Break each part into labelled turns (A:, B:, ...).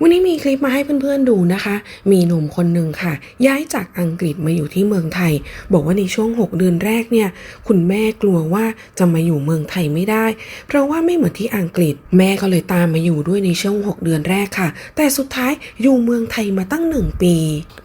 A: วันนี้มีคลิปมาให้เพื่อนๆดูนะคะ มีหนุ่มคนหนึ่งค่ะ ย้ายจากอังกฤษมาอยู่ที่เมืองไทย บอกว่าในช่วง 6 เดือนแรกเนี่ย คุณแม่กลัวว่าจะมาอยู่เมืองไทยไม่ได้ เพราะว่าไม่เหมือนที่อังกฤษ แม่ก็เลยตามมาอยู่ด้วยในช่วง 6 เดือนแรกค่ะ แต่สุดท้ายอยู่เมืองไทยมาตั้ง 1 ปี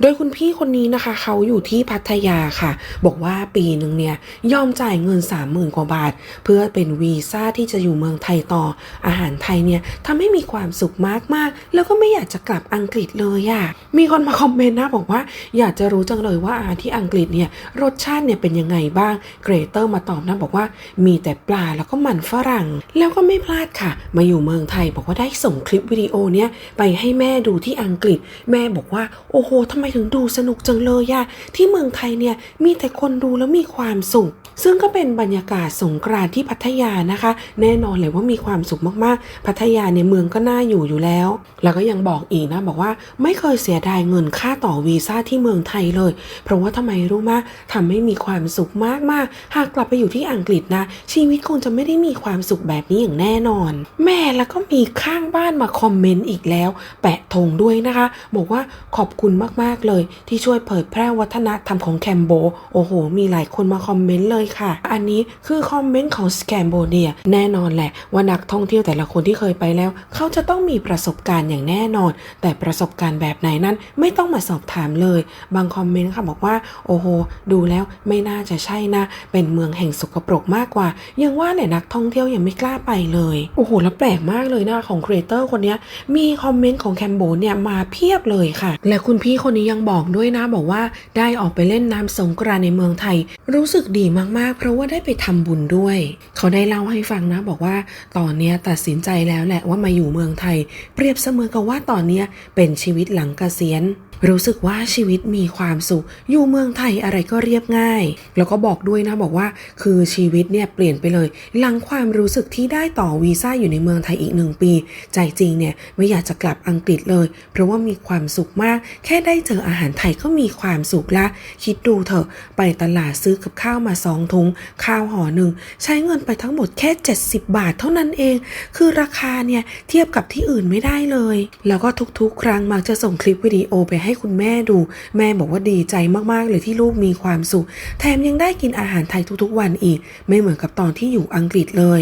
A: โดยคุณพี่คนนี้นะคะ เขาอยู่ที่พัทยาค่ะ บอกว่าปีหนึ่งเนี่ยยอมจ่ายเงิน 30,000กว่าบาท เพื่อเป็นวีซ่าที่จะอยู่เมืองไทยต่อ อาหารไทยเนี่ยทำให้มีความสุขมากๆ แล้วก็ไม่อยากจะกลับอังกฤษเลยอะมีคนมาคอมเมนต์นะบอกว่าอยากจะรู้จังเลยว่าอาหารที่อังกฤษเนี่ยรสชาติเนี่ยเป็นยังไงบ้าง เกรเตอร์มาตอบนะบอกว่ามีแต่ปลาแล้วก็มันฝรั่ง แล้วก็ไม่พลาดค่ะ มาอยู่เมืองไทยบอกว่าได้ส่งคลิปวิดีโอเนี่ยไปให้แม่ดูที่อังกฤษ แม่บอกว่าโอ้โหทำไมถึงดูสนุกจังเลยอะที่เมืองไทยเนี่ยมีแต่คนดูแล้วมีความสุข ซึ่งก็เป็นบรรยากาศสงกรานต์ที่พัทยานะคะ แน่นอนเลยว่ามีความสุขมากๆ พัทยาในเมืองก็น่าอยู่อยู่แล้ว แล้วก็ยังังบอกอีกนะ บอกว่าไม่เคยเสียดายเงินค่าต่อวีซ่าที่เมืองไทยเลย เพราะว่าทำไมรู้มะทำให้มีความสุขมากๆ หากกลับไปอยู่ที่อังกฤษนะ ชีวิตคงจะไม่ได้มีความสุขแบบนี้อย่างแน่นอน แม่แล้วก็มีข้างบ้านมาคอมเมนต์อีกแล้ว แปะธงด้วยนะคะ บอกว่าขอบคุณมากๆเลย ที่ช่วยเผยแพร่วัฒนธรรมของแคมโบโอ้โห มีหลายคนมาคอมเมนต์เลยค่ะ อันนี้คือคอมเมนต์ของสแคมโบเดียแน่นอนแหละว่านักท่องเที่ยวแต่ละคนที่เคยไปแล้ว เขาจะต้องมีประสบการณ์อย่างแน่นอน แต่ประสบการณ์แบบไหนนั้นไม่ต้องมาสอบถามเลย บางคอมเมนต์ค่ะบอกว่า โอ้โห ดูแล้วไม่น่าจะใช่นะ เป็นเมืองแห่งสกปรกมากกว่า ยังว่าเนี่ยนักท่องเที่ยวยังไม่กล้าไปเลย โอ้โห แล้วแปลกมากเลยนะของครีเอเตอร์คนนี้มีคอมเมนต์ของแคมโบเนี่ยมาเพียบเลยค่ะ และคุณพี่คนนี้ยังบอกด้วยนะบอกว่าได้ออกไปเล่นน้ำสงกรานในเมืองไทย รู้สึกดีมากๆ เพราะว่าได้ไปทำบุญด้วย เขาได้เล่าให้ฟังนะบอกว่า ตอนนี้ตัดสินใจแล้วแหละว่ามาอยู่เมืองไทย เปรียบเสมือนกับว่าว่าตอนนี้เป็นชีวิตหลังเกษียณ รู้สึกว่าชีวิตมีความสุข อยู่เมืองไทยอะไรก็เรียบง่าย แล้วก็บอกด้วยนะบอกว่าคือชีวิตเนี่ยเปลี่ยนไปเลย หลังความรู้สึกที่ได้ต่อวีซ่าอยู่ในเมืองไทยอีกหนึ่งปี ใจจริงเนี่ยไม่อยากจะกลับอังกฤษเลย เพราะว่ามีความสุขมาก แค่ได้เจออาหารไทยก็มีความสุขละ คิดดูเถอะ ไปตลาดซื้อกับข้าวมาสองถุง ข้าวห่อหนึ่งใช้เงินไปทั้งหมดแค่ 70 บาทเท่านั้นเอง คือราคาเนี่ยเทียบกับที่อื่นไม่ได้เลย แล้วก็ทุกๆ ครั้งมักจะส่งคลิปวิดีโอไปให้ให้คุณแม่ดู แม่บอกว่าดีใจมากๆเลยที่ลูกมีความสุข แถมยังได้กินอาหารไทยทุกๆวันอีก ไม่เหมือนกับตอนที่อยู่อังกฤษเลย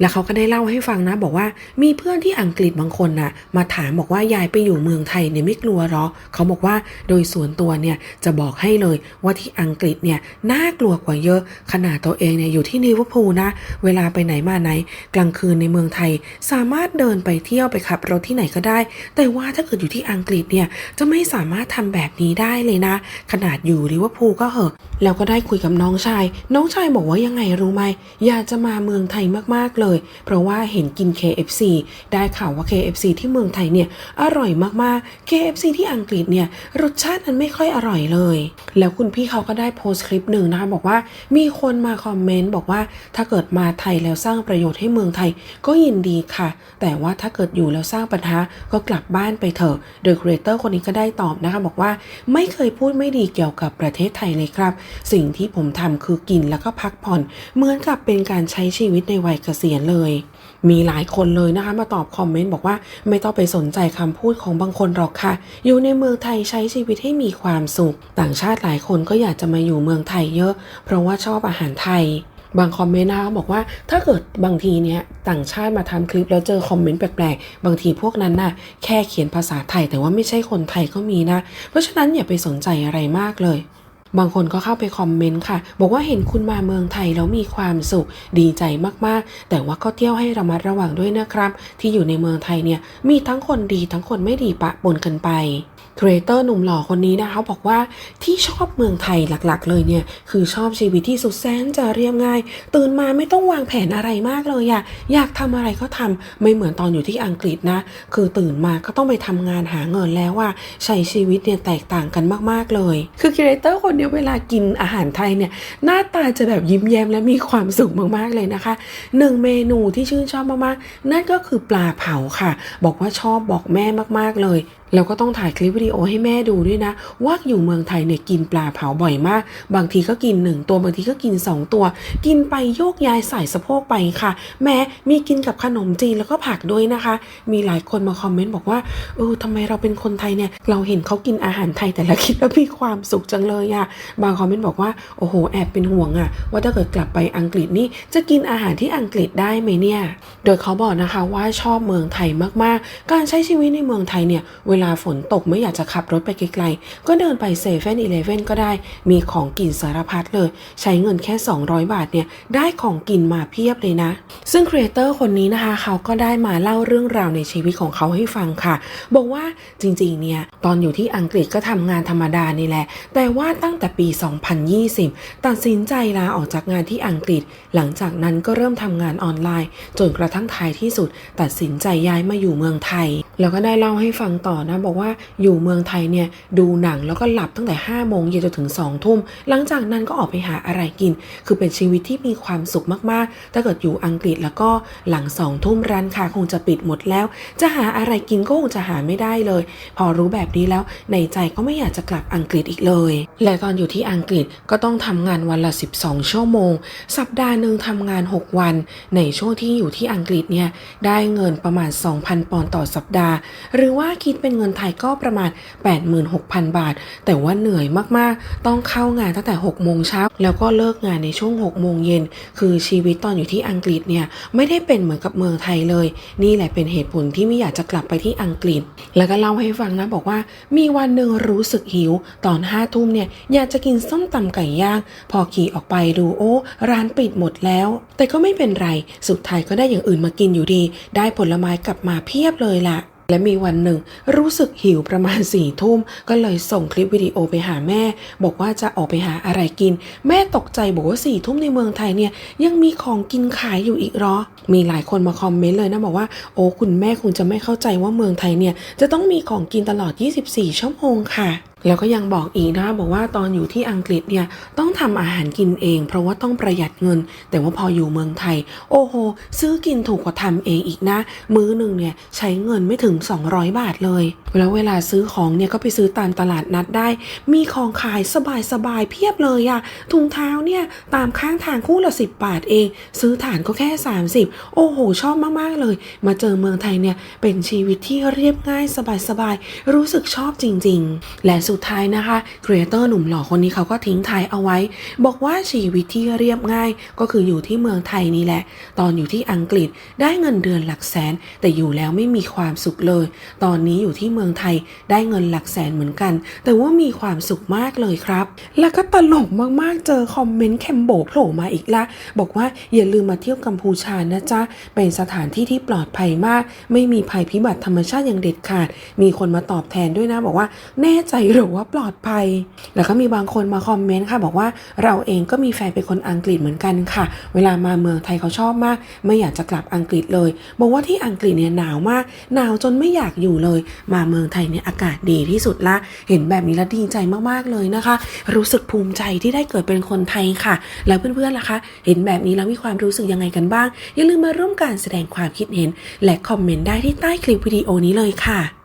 A: แล้วเขาก็ได้เล่าให้ฟังนะ บอกว่ามีเพื่อนที่อังกฤษบางคนน่ะ มาถามบอกว่ายายไปอยู่เมืองไทยเนี่ยไม่กลัวหรอ เขาบอกว่าโดยส่วนตัวเนี่ยจะบอกให้เลยว่าที่อังกฤษเนี่ยน่ากลัวกว่าเยอะ ขนาดตัวเองเนี่ยอยู่ที่ลิเวอร์พูลนะ เวลาไปไหนมาไหน กลางคืนในเมืองไทย สามารถเดินไปเที่ยวไปขับรถที่ไหนก็ได้ แต่ว่าถ้าเกิดอยู่ที่อังกฤษเนี่ยจะไม่สามารถทำแบบนี้ได้เลยนะ ขนาดอยู่ลิเวอร์พูลก็เหอะแล้วก็ได้คุยกับน้องชาย น้องชายบอกว่ายังไงรู้ไหมอยากจะมาเมืองไทยมากๆเลย เพราะว่าเห็นกิน KFC ได้ข่าวว่า KFC ที่เมืองไทยเนี่ยอร่อยมากๆ KFC ที่อังกฤษเนี่ยรสชาติมันไม่ค่อยอร่อยเลย แล้วคุณพี่เขาก็ได้โพสต์คลิปหนึ่งนะคะบอกว่ามีคนมาคอมเมนต์บอกว่าถ้าเกิดมาไทยแล้วสร้างประโยชน์ให้เมืองไทยก็ยินดีค่ะ แต่ว่าถ้าเกิดอยู่แล้วสร้างปัญหาก็กลับบ้านไปเถอะ โดยครีเอเตอร์คนนี้ก็ได้ตอบนะคะบอกว่าไม่เคยพูดไม่ดีเกี่ยวกับประเทศไทยเลยครับ สิ่งที่ผมทำคือกินแล้วก็พักผ่อน เหมือนกับเป็นการใช้ชีวิตในวัยเกษียณเลย มีหลายคนเลยนะคะ มาตอบคอมเมนต์บอกว่าไม่ต้องไปสนใจคำพูดของบางคนหรอกค่ะ อยู่ในเมืองไทยใช้ชีวิตให้มีความสุข ต่างชาติหลายคนก็อยากจะมาอยู่เมืองไทยเยอะ เพราะว่าชอบอาหารไทยบางคอมเมนต์นะคะบอกว่าถ้าเกิดบางทีเนี้ยต่างชาติมาทำคลิปแล้วเจอคอมเมนต์แปลกๆ บางทีพวกนั้นน่ะแค่เขียนภาษาไทยแต่ว่าไม่ใช่คนไทยก็มีนะ เพราะฉะนั้นอย่าไปสนใจอะไรมากเลย บางคนก็เข้าไปคอมเมนต์ค่ะ บอกว่าเห็นคุณมาเมืองไทยแล้วมีความสุขดีใจมากๆ แต่ว่าก็เที่ยวให้ระมัดระวังด้วยนะครับ ที่อยู่ในเมืองไทยเนี่ยมีทั้งคนดีทั้งคนไม่ดีปะปนกันไป ครีเอเตอร์หนุ่มหล่อคนนี้นะคะบอกว่าที่ชอบเมืองไทยหลักๆ เลยเนี่ย คือชอบชีวิตที่สุดแสนจะเรียบง่าย ตื่นมาไม่ต้องวางแผนอะไรมากเลยอะอยากทำอะไรก็ทำไม่เหมือนตอนอยู่ที่อังกฤษนะ คือตื่นมาก็ต้องไปทำงานหาเงินแล้วว่าใช้ชีวิตเนี่ยแตกต่างกันมากๆเลย คือครีเอเตอร์คนนี้เวลากินอาหารไทยเนี่ยหน้าตาจะแบบยิ้มแย้มและมีความสุขมากๆเลยนะคะหนึ่งเมนูที่ชื่นชอบมากๆนั่นก็คือปลาเผาค่ะ บอกว่าชอบบอกแม่มากๆเลยแล้วก็ต้องถ่ายคลิปวิดีโอให้แม่ดูด้วยนะ ว่าอยู่เมืองไทยเนี่ยกินปลาเผาบ่อยมาก บางทีก็กินหนึ่งตัวบางทีก็กินสองตัว กินไปโยกย้ายใส่สะโพกไปค่ะ แม้มีกินกับขนมจีนแล้วก็ผักด้วยนะคะ มีหลายคนมาคอมเมนต์บอกว่าเออทำไมเราเป็นคนไทยเนี่ย เราเห็นเขากินอาหารไทยแต่ละคิดแล้วมีความสุขจังเลยอะบางคอมเมนต์บอกว่าโอ้โหแอบเป็นห่วงอะว่าถ้าเกิดกลับไปอังกฤษนี่จะกินอาหารที่อังกฤษได้ไหมเนี่ย โดยเขาบอกนะคะว่าชอบเมืองไทยมากๆ การใช้ชีวิตในเมืองไทยเนี่ยเวลาฝนตกไม่อยากจะขับรถไปไกลๆ ก็เดินไปเซเว่นอีเลฟเว่นก็ได้ มีของกินสารพัดเลย ใช้เงินแค่ 200 บาทเนี่ย ได้ของกินมาเพียบเลยนะ ซึ่งครีเอเตอร์คนนี้นะคะ เขาก็ได้มาเล่าเรื่องราวในชีวิตของเขาให้ฟังค่ะ บอกว่าจริงๆ เนี่ย ตอนอยู่ที่อังกฤษก็ทำงานธรรมดานี่แหละ แต่ว่าตั้งแต่ปี 2020 ตัดสินใจลาออกจากงานที่อังกฤษ หลังจากนั้นก็เริ่มทำงานออนไลน์ จนกระทั่งท้ายที่สุด ตัดสินใจย้ายมาอยู่เมืองไทย แล้วก็ได้เล่าให้ฟังต่อนะบอกว่าอยู่เมืองไทยเนี่ยดูหนังแล้วก็หลับตั้งแต่5โมงเย็นจนถึง2ทุ่ม หลังจากนั้นก็ออกไปหาอะไรกิน คือเป็นชีวิตที่มีความสุขมากๆ ถ้าเกิดอยู่อังกฤษแล้วก็หลังสองทุ่มร้านค้าคงจะปิดหมดแล้ว จะหาอะไรกินก็คงจะหาไม่ได้เลย พอรู้แบบนี้แล้วในใจก็ไม่อยากจะกลับอังกฤษอีกเลย และตอนอยู่ที่อังกฤษก็ต้องทำงานวันละ 12 ชั่วโมง สัปดาห์หนึ่งทำงาน 6 วัน ในช่วงที่อยู่ที่อังกฤษเนี่ยได้เงินประมาณ 2,000 ปอนด์ต่อสัปดาห์ หรือว่าคิดเป็นเงินไทยก็ประมาณ 86,000 บาท แต่ว่าเหนื่อยมากๆ ต้องเข้างานตั้งแต่6โมงเช้าแล้วก็เลิกงานในช่วง6โมงเย็นคือชีวิตตอนอยู่ที่อังกฤษเนี่ยไม่ได้เป็นเหมือนกับเมืองไทยเลย นี่แหละเป็นเหตุผลที่ไม่อยากจะกลับไปที่อังกฤษ แล้วก็เล่าให้ฟังนะบอกว่า มีวันหนึ่งรู้สึกหิว ตอนห้าทุ่มเนี่ยอยากจะกินส้มตำไก่ย่าง พอขี่ออกไปดูโอ้ ร้านปิดหมดแล้ว แต่ก็ไม่เป็นไร สุดท้ายก็ได้อย่างอื่นมากินอยู่ดี ได้ผลไม้กลับมาเพียบเลยล่ะ และมีวันหนึ่ง รู้สึกหิวประมาณสี่ทุ่ม ก็เลยส่งคลิปวิดีโอไปหาแม่ บอกว่าจะออกไปหาอะไรกิน แม่ตกใจบอกว่าสี่ทุ่มในเมืองไทยเนี่ยยังมีของกินขายอยู่อีกเหรอ มีหลายคนมาคอมเมนต์เลยนะบอกว่าโอ้คุณแม่คงจะไม่เข้าใจว่าเมืองไทยเนี่ยจะต้องมีของกินตลอด 24 ชั่วโมงค่ะ แล้วก็ยังบอกอีกนะบอกว่าตอนอยู่ที่อังกฤษเนี่ยต้องทำอาหารกินเอง เพราะว่าต้องประหยัดเงิน แต่ว่าพออยู่เมืองไทย โอ้โห ซื้อกินถูกกว่าทำเองอีกนะ มื้อหนึ่งเนี่ยใช้เงินไม่ถึง 200 บาทเลย แล้วเวลาซื้อของเนี่ยก็ไปซื้อตามตลาดนัดได้ มีของขายสบายๆเพียบเลยอะถุงเท้าเนี่ยตามข้างทางคู่ละ 10 บาทเอง ซื้อฐานก็แค่ 30 โอ้โห ชอบมากๆเลย มาเจอเมืองไทยเนี่ยเป็นชีวิตที่เรียบง่ายสบายๆรู้สึกชอบจริง ๆ และสุดท้ายนะคะครีเอเตอร์หนุ่มหล่อคนนี้เขาก็ทิ้งท้ายเอาไว้ บอกว่าชีวิตที่เรียบง่ายก็คืออยู่ที่เมืองไทยนี่แหละ ตอนอยู่ที่อังกฤษได้เงินเดือนหลักแสน แต่อยู่แล้วไม่มีความสุขเลย ตอนนี้อยู่ที่เมืองไทยได้เงินหลักแสนเหมือนกัน แต่ว่ามีความสุขมากเลยครับ แล้วก็ตลกมากๆเจอคอมเมนต์แคมโบโผล่มาอีกละบอกว่าอย่าลืมมาเที่ยวกัมพูชานะจ๊ะเป็นสถานที่ที่ปลอดภัยมาก ไม่มีภัยพิบัติธรรมชาติอย่างเด็ดขาด มีคนมาตอบแทนด้วยนะบอกว่าแน่ใจหรรือว่าปลอดภัย แล้วก็มีบางคนมาคอมเมนต์ค่ะ บอกว่าเราเองก็มีแฟนเป็นคนอังกฤษเหมือนกันค่ะ เวลามาเมืองไทยเขาชอบมาก ไม่อยากจะกลับอังกฤษเลย บอกว่าที่อังกฤษเนี่ยหนาวมาก หนาวจนไม่อยากอยู่เลย มาเมืองไทยเนี่ยอากาศดีที่สุดละ เห็นแบบนี้แล้วดีใจมากๆเลยนะคะ รู้สึกภูมิใจที่ได้เกิดเป็นคนไทยค่ะ แล้วเพื่อนๆล่ะคะ เห็นแบบนี้แล้วมีความรู้สึกยังไงกันบ้าง อย่าลืมมาร่วมการแสดงความคิดเห็น และคอมเมนต์ได้ที่ใต้คลิปวิดีโอนี้เลยค่ะ